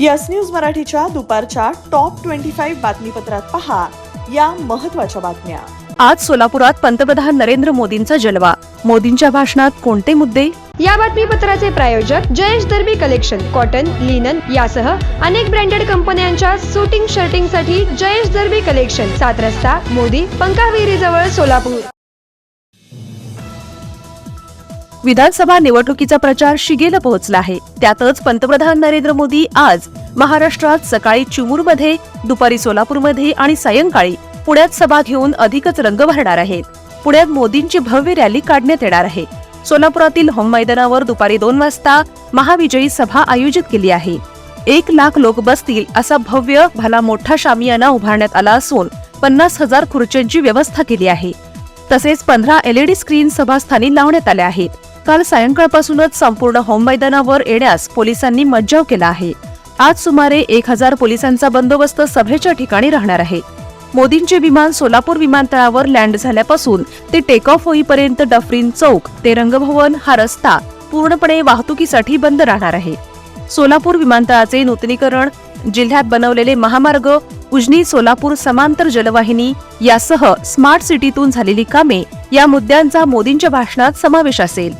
Yes news मराठीच्या दुपारच्या top twenty five बातमीपत्रात पहा या महत्त्वाच्या बातम्या. आज सोलापुरात पंतप्रधान नरेंद्र मोदींचा जलवा. मोदींच्या भाषणात कोणते मुद्दे? या बातमीपत्राचे प्रायोजक Jayesh Darbi collection cotton linen यासह अनेक ब्रँडेड कंपन्यांच्या सुटिंग शर्टिंगसाठी जयेश दर्बी कलेक्शन सात रस्ता मोदी पंकाविरी जवळ सोलापूर. विधानसभा निवडणुकीचा प्रचार शिगेला पोहोचला आहे. त्यातच पंतप्रधान नरेंद्र मोदी आज महाराष्ट्रात सकाळी चिमूरमध्ये दुपारी सोलापूरमध्ये आणि सायंकाळी पुण्यात सभा घेऊन अधिकच रंग भरणार आहेत. पुण्यात मोदींची भव्य रॅली काढण्यात येणार आहे. सोलापुरातील होम मैदानावर दुपारी दोन वाजता महाविजयी सभा आयोजित केली आहे. एक लाख लोक बसतील असा भव्य भला मोठा शामियाना उभारण्यात आला असून पन्नास हजार खुर्च्यांची व्यवस्था केली आहे. तसेच पंधरा एलईडी स्क्रीन सभास्थानी लावण्यात आल्या आहेत. काल सायंकाळपासूनच संपूर्ण होम मैदानावर येण्यास पोलिसांनी मज्जाव केला आहे. आज सुमारे एक हजार पोलिसांचा बंदोबस्त सभेच्या ठिकाणी राहणार आहे. मोदींचे विमान सोलापूर विमानतळावर लँड झाल्यापासून ते टेक ऑफ होईपर्यंत डफरीन चौक ते रंगभवन हा रस्ता पूर्णपणे वाहतुकीसाठी बंद राहणार आहे. सोलापूर विमानतळाचे नूतनीकरण जिल्ह्यात बनवलेले महामार्ग उजनी सोलापूर समांतर जलवाहिनी यासह स्मार्ट सिटीतून झालेली कामे या मुद्द्यांचा मोदींच्या भाषणात समावेश असेल.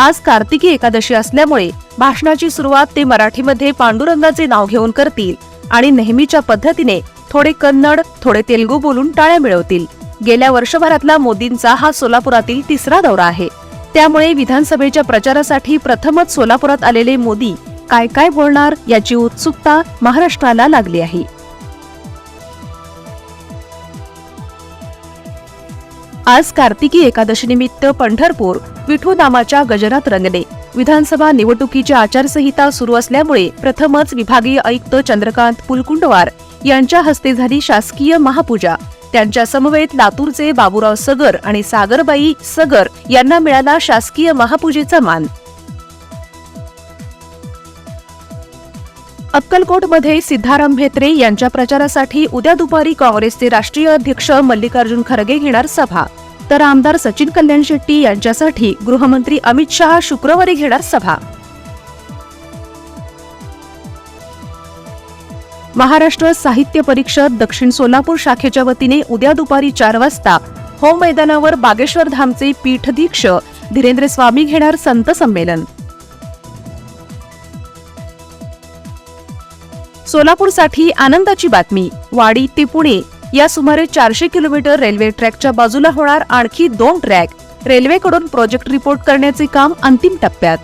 आज कार्तिकी एकादशी असल्यामुळे भाषणाची सुरुवात ते मराठीमध्ये पांडुरंगाचे नाव घेऊन करतील आणि नेहमीच्या पद्धतीने थोडे कन्नड थोडे तेलगू बोलून टाळ्या मिळवतील. गेल्या वर्षभरातला मोदींचा हा सोलापुरातील तिसरा दौरा आहे. त्यामुळे विधानसभेच्या प्रचारासाठी प्रथमच सोलापुरात आलेले मोदी काय काय बोलणार याची उत्सुकता महाराष्ट्राला लागली आहे. आज कार्तिकी एकादशीनिमित्त पंढरपूर विठू नामाच्या गजरात रंगले. विधानसभा निवडणुकीची आचारसंहिता सुरू असल्यामुळे प्रथमच विभागीय आयुक्त चंद्रकांत पुलकुंडवार यांच्या हस्ते झाली शासकीय महापूजा. त्यांच्या समवेत लातूरचे बाबूराव सगर आणि सागरबाई सगर यांना मिळाला शासकीय महापूजेचा मान. अक्कलकोटमध्ये सिद्धाराम म्हेत्रे यांच्या प्रचारासाठी उद्या दुपारी काँग्रेसचे राष्ट्रीय अध्यक्ष मल्लिकार्जुन खरगे घेणार सभा. तर आमदार सचिन कल्याण शेट्टी यांच्यासाठी गृहमंत्री अमित शहा शुक्रवारी घेणार सभा. महाराष्ट्र साहित्य परिषद दक्षिण सोलापूर शाखेच्या वतीने उद्या दुपारी चार वाजता होम मैदानावर बागेश्वर धामचे पीठधीक्ष धीरेंद्र स्वामी घेणार संत संमेलन. सोलापूरसाठी आनंदाची बातमी वाडी ते पुणे या सुमारे चारशे किलोमीटर रेल्वे ट्रॅकच्या बाजूला होणार आणखी दोन ट्रॅक. रेल्वेकडून प्रोजेक्ट रिपोर्ट करण्याचे काम अंतिम टप्प्यात.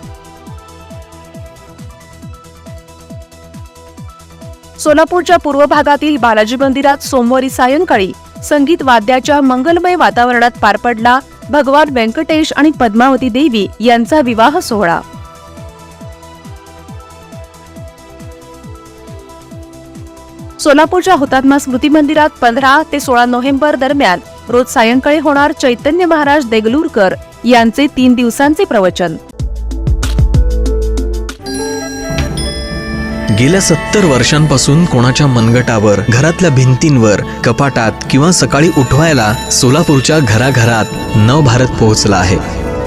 सोलापूरच्या पूर्व भागातील बालाजी मंदिरात सोमवारी सायंकाळी संगीत वाद्याच्या मंगलमय वातावरणात पार पडला भगवान व्यंकटेश आणि पद्मावती देवी यांचा विवाह सोहळा. सोलापूरच्या हुतात्मा स्मृती मंदिरात पंधरा ते सोळा नोव्हेंबर दरम्यान रोज सायंकाळी होणार चैतन्य महाराज देगलूरकर यांचे तीन दिवसांचे प्रवचन. गेल्या सत्तर वर्षांपासून कोणाच्या मनगटावर घरातल्या भिंतींवर कपाटात किंवा सकाळी उठवायला सोलापूरच्या घराघरात नवभारत पोहोचला आहे.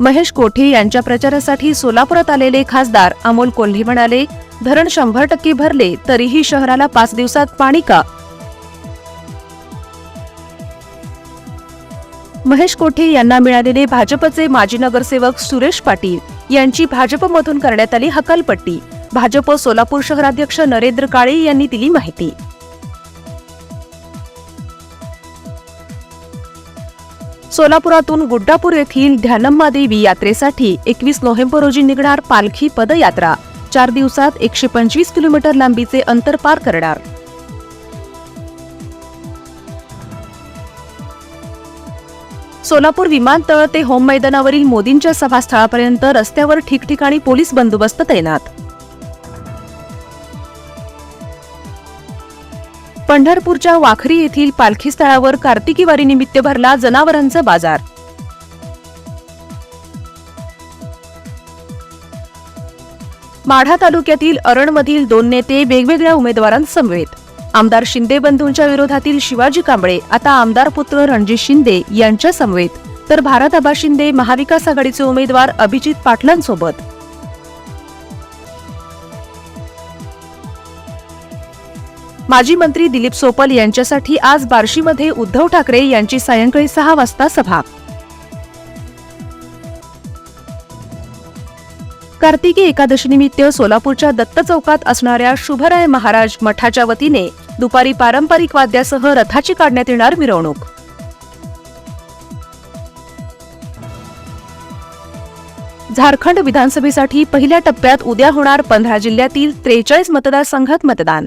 महेश कोठे यांच्या प्रचारासाठी सोलापुरात आलेले खासदार अमोल कोल्हे म्हणाले धरण शंभर टक्के भरले तरीही शहराला पाच दिवसात पाणी का? महेश कोठे यांना मिळालेले भाजपचे माजी नगरसेवक सुरेश पाटील यांची भाजपमधून करण्यात आली हकालपट्टी. भाजप सोलापूर शहराध्यक्ष नरेंद्र काळे यांनी दिली माहिती. सोलापुरातून गुड्डापूर येथील ध्यानम्मा देवी यात्रेसाठी एकवीस नोव्हेंबर रोजी निघणार पालखी पदयात्रा. चार दिवसात एकशे पंचवीस किलोमीटर लांबीचे अंतर पार करणार. सोलापूर विमानतळ ते होम मैदानावरील मोदींच्या सभास्थळापर्यंत रस्त्यावर ठिकठिकाणी पोलीस बंदोबस्त तैनात. पंढरपूरच्या वाखरी येथील पालखी स्थळावर कार्तिकी वारीनिमित्त भरला जनावरांचा बाजार. माढा तालुक्यातील अरणमधील दोन नेते वेगवेगळ्या उमेदवारांसमवेत आमदार शिंदे बंधूंच्या विरोधातील शिवाजी कांबळे आता आमदार पुत्र रणजित शिंदे यांच्या समवेत. तर भारत आबा शिंदे महाविकास आघाडीचे उमेदवार अभिजित पाटलांसोबत. माजी मंत्री दिलीप सोपल यांच्यासाठी आज बार्शीमध्ये उद्धव ठाकरे यांची सायंकाळी सहा वाजता सभा. कार्तिकी एकादशीनिमित्त सोलापूरच्या दत्त चौकात असणाऱ्या शुभराय महाराज मठाच्या वतीने दुपारी पारंपरिक वाद्यासह रथाची काढण्यात येणार मिरवणूक. झारखंड विधानसभेसाठी पहिल्या टप्प्यात उद्या होणार पंधरा जिल्ह्यातील त्रेचाळीस मतदारसंघात मतदान.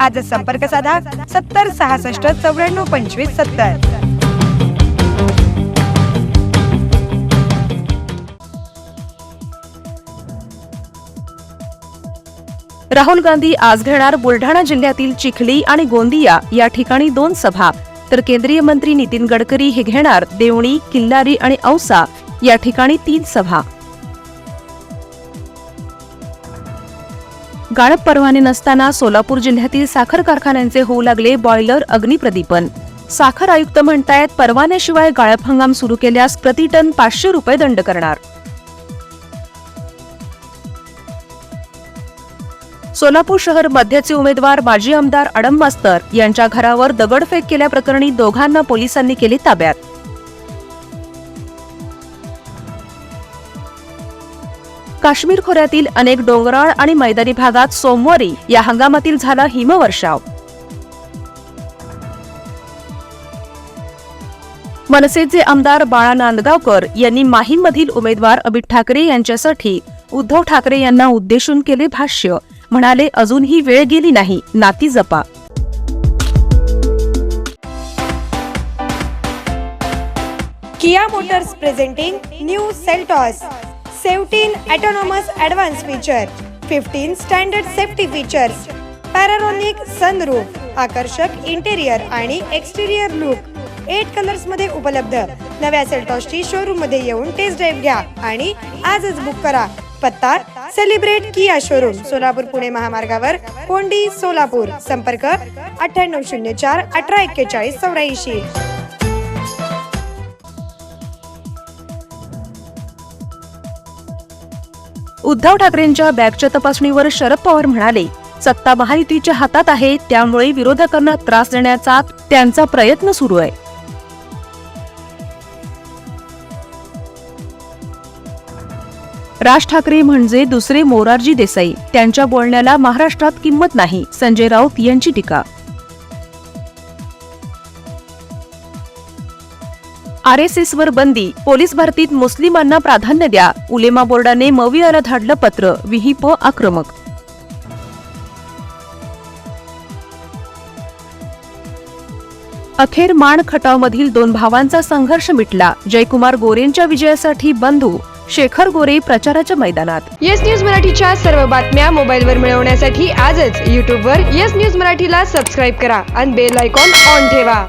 आजच संपर्क साधा सत्तर सहासष्ट चौऱ्याण्णव पंचवीस सत्तर. राहुल गांधी आज घेणार बुलढाणा जिल्ह्यातील चिखली आणि गोंदिया या ठिकाणी दोन सभा. तर केंद्रीय मंत्री नितीन गडकरी हे घेणार देवणी किल्लारी आणि औसा या ठिकाणी तीन सभा. गाळप परवाने नसताना सोलापूर जिल्ह्यातील साखर कारखान्यांचे होऊ लागले बॉयलर अग्निप्रदीपन साखर आयुक्त म्हणतायत परवान्याशिवाय गाळप हंगाम सुरू केल्यास प्रतिटन पाचशे रुपये दंड करणार. सोलापूर शहर मध्यचे उमेदवार माजी आमदार अडम मास्तर यांच्या घरावर दगडफेक केल्याप्रकरणी दोघांना पोलिसांनी केले ताब्यात. काश्मीर खोऱ्यातील अनेक डोंगराळ आणि मैदानी भागात सोमवारी या हंगामातील झाला हिमवर्षाव. मनसेचे आमदार बाळा नांदगावकर यांनी माहीममधील उमेदवार अमित ठाकरे यांच्यासाठी उद्धव ठाकरे यांना उद्देशून केले भाष्य. म्हणाले अजूनही वेळ गेली नाही नाती जपा. Kia Motors presenting new Seltos. Seventeen autonomous advance feature fifteen standard safety features panoramic sunroof आकर्षक इंटेरियर आणि एक्सटेरियर लुक एट कलर्समध्ये उपलब्ध. नव्या सेल्टॉसची शोरूममध्ये येऊन टेस्ट ड्राईव्ह घ्या आणि आजच बुक करा. पत्ता celebrate Kia showroom Solapur Pune महामार्गावर कोंडी सोलापूर. संपर्क अठ्ठ्याण्णव शून्य चार अठरा एक्केचाळीस चौऱ्याऐंशी. उद्धव ठाकरेंच्या बॅगच्या तपासणीवर शरद पवार म्हणाले सत्ता महायुतीच्या हातात आहे त्यामुळे विरोधकांना त्रास देण्याचा त्यांचा प्रयत्न सुरू आहे. राज ठाकरे म्हणजे दुसरे मोरारजी देसाई. त्यांच्या बोलण्याला महाराष्ट्रात किंमत नाही संजय राऊत यांची टीका आर एस एस वर बंदी. पोलीस भरतीत मुस्लिमांना प्राधान्य द्या. उलेमा बोर्डाने मवियाला धाडलं पत्र. विहिप आक्रमक. अखेर माण खटावमधील दोन भावांचा संघर्ष मिटला. जयकुमार गोरेंच्या विजयासाठी बंधू. शेखर गोरे प्रचाराच्या मैदानात. येस न्यूज मराठीच्या सर्व बातम्या मोबाईलवर मिळवण्यासाठी आजच यूट्यूबवर येस न्यूज मराठीला सबस्क्राईब करा आणि बेल आयकॉन ऑन ठेवा.